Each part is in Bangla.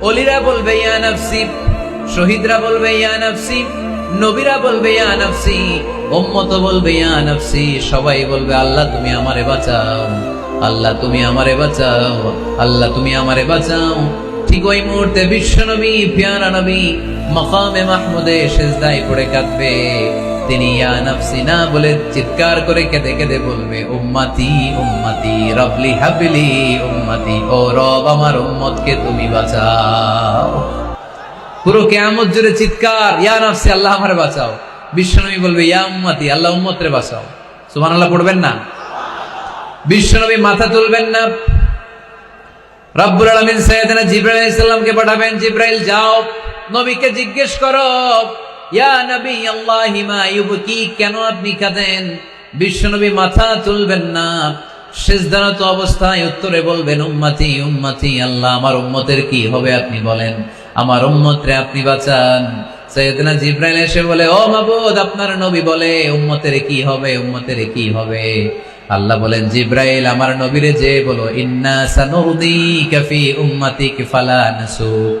অলিরা বলবে, ইয়া নফসি। শহীদরা বলবে, ইয়া নফসি। নবীরা বলবে, ইয়া নফসি। উম্মত বলবে, ইয়া নফসি। সবাই বলবে, আল্লাহ তুমি আমারে বাঁচাও। আল্লাহ তুমি আমারে বাঁচাও। আল্লাহ তুমি আমারে বাঁচাও। ঠিক ওই মুহূর্তে বিশ্ব নবী, পিয়ারা নবী, মকামে মাহমুদে সেজদায় পড়ে কাঁদবে। তিনি, ইয়া বলে চিৎকার করে কেঁদে কেঁদে বলবে, উম্মাতি উম্মাতি রবলি হাবলি, উম্মাতি, ও রব আমার উম্মতকে তুমি বাঁচাও। পুরো কেয়ামত জুড়ে চিৎকার, ইয়া নফসি, আল্লাহ আমার বাঁচাও। বিশ্বনবী বলবে, ইয়া উম্মতি, আল্লাহ উম্মতরে বাঁচাও। সুবহানাল্লাহ পড়বেন না? বিশ্বনবী মাথা তুলবেন না? রব্বুল আলামিন সাইয়েদনা জিব্রাইল আলাইহিস সালামকে পাঠাবেন, জিব্রাইল, যাও। নবীকে জিজ্ঞেস করো ইয়া নবী আল্লাহি কেন আপনি বিশ্বনবী মাথা না। অবস্থায় উত্তরে বলবেন, উম্মতি উম্মতি, আল্লাহ, আমার উম্মতের কি হবে আপনি বলেন? আমার আপনি বাঁচান। জিব্রাইল এসে বলে, ও মাবুদ, আপনার নবী বলে, উম্মতের কি হবে, উম্মতের কি হবে? আল্লাহ বলেন, জিব্রাইল, আমার নবীরে যে বলো, ইন্না সানুরদিকা ফি উম্মাতিক ফালা নাসু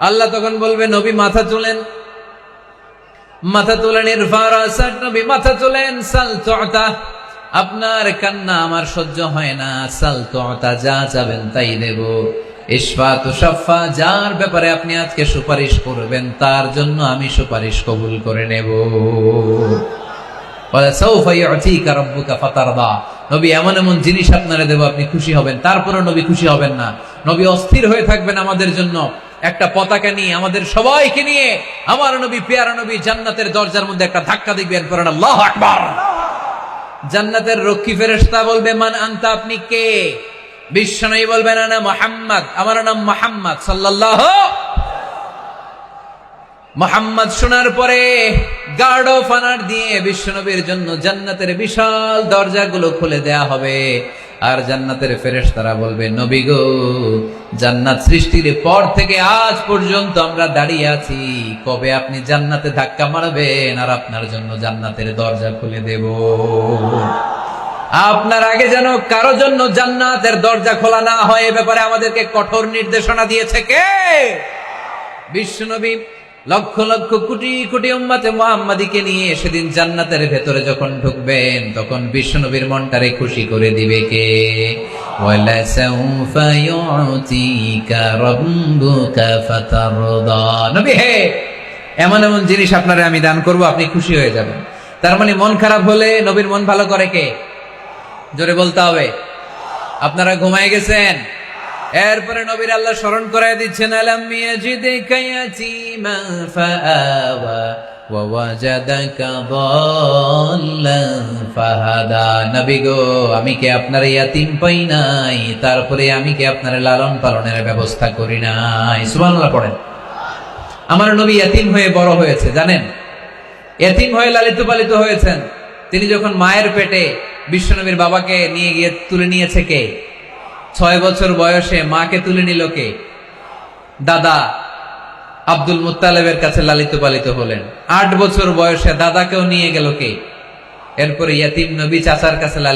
আল্লাহ তখন বলবে, নবী মাথা তুলেন। মাথা তুলেন নবী মাথা তুলেন, সাল তুতা। আপনার কান্না আমার সহ্য হয় না। সাল তুতা, যা চাবেন তাই দেব। যার ব্যাপারে আপনি আজকে সুপারিশ করবেন, তার জন্য আমি সুপারিশ কবুল করে নেব। নবী এমন এমন জিনিস আপনারা দেব, আপনি খুশি হবেন। তারপরে নবী খুশি হবেন না। নবী অস্থির হয়ে থাকবেন আমাদের জন্য। একটা পতাকা নিয়ে আমাদের সবাইকে নিয়ে আমার নবী, পেয়ারা নবী জান্নাতের দরজার মধ্যে একটা ধাক্কা দিবেন পড়েন, আল্লাহ আকবার! জান্নাতের রক্ষী ফেরেশতা বলবে, মান আনতা? আপনি কে? বিশ্বনবী বলবেন না মোহাম্মদ। আমার নাম মোহাম্মদ, সাল্লাল্লাহু মোহাম্মদ শোনার পরে গার্ড অফ অনার দিয়ে বিশ্বনবীর জন্য জান্নাতের বিশাল দরজাগুলো খুলে দেয়া হবে। আর জান্নাতের ফেরেশ তারা বলবে, নবী গো, জান্নাত সৃষ্টির পর থেকে আজ পর্যন্ত আমরা দাঁড়িয়ে আছি। কবে আপনি জান্নাতে ধাক্কা মারবেন আর আপনার জন্য জান্নাতের দরজা খুলে দেব। আপনার আগে যেন কারও জন্য জান্নাতের দরজা খোলা না হয়, এ ব্যাপারে আমাদেরকে কঠোর নির্দেশনা দিয়েছে কে? বিশ্বনবী লক্ষ লক্ষ কোটি কোটি উম্মাতে মোহাম্মদীকে নিয়ে সেদিন জান্নাতের ভেতরে যখন ঢুকবেন, তখন বিশ্বনবীর মনটারে খুশি করে দিবে কে? এমন এমন জিনিস আপনারে আমি দান করব, আপনি খুশি হয়ে যাবেন। তার মানে মন খারাপ হলে নবীর মন ভালো করে কে? জোরে বলতে হবে। আপনারা ঘুমায় গেছেন? এরপরে নবীর আল্লাহ স্মরণ করে দিচ্ছেন ইয়াতীমা গো, আমি কি আপনার ইয়াতিম পাই নাই? তারপরে আমি কি আপনার লালন পালনের ব্যবস্থা করি নাই? সুবহানাল্লাহ পড়েন। আমার নবী ইয়াতিম হয়ে বড় হয়েছে, জানেন? এতিম হয়ে লালিত পালিত হয়েছেন। তিনি যখন মায়ের পেটে বিশ্বনবীর বাবাকে নিয়ে গিয়ে তুলে নিয়েছে কে? ছয় বছর বয়সে মাকে তুলে নিল কে? দাদা আব্দুল মুতালেবের কাছে লালিত পালিত হলেন। আট বছর বয়সে দাদাকেও নিয়ে গেল কে? এরপরে ইয়াতিম নবী চাচার কাছে লালিত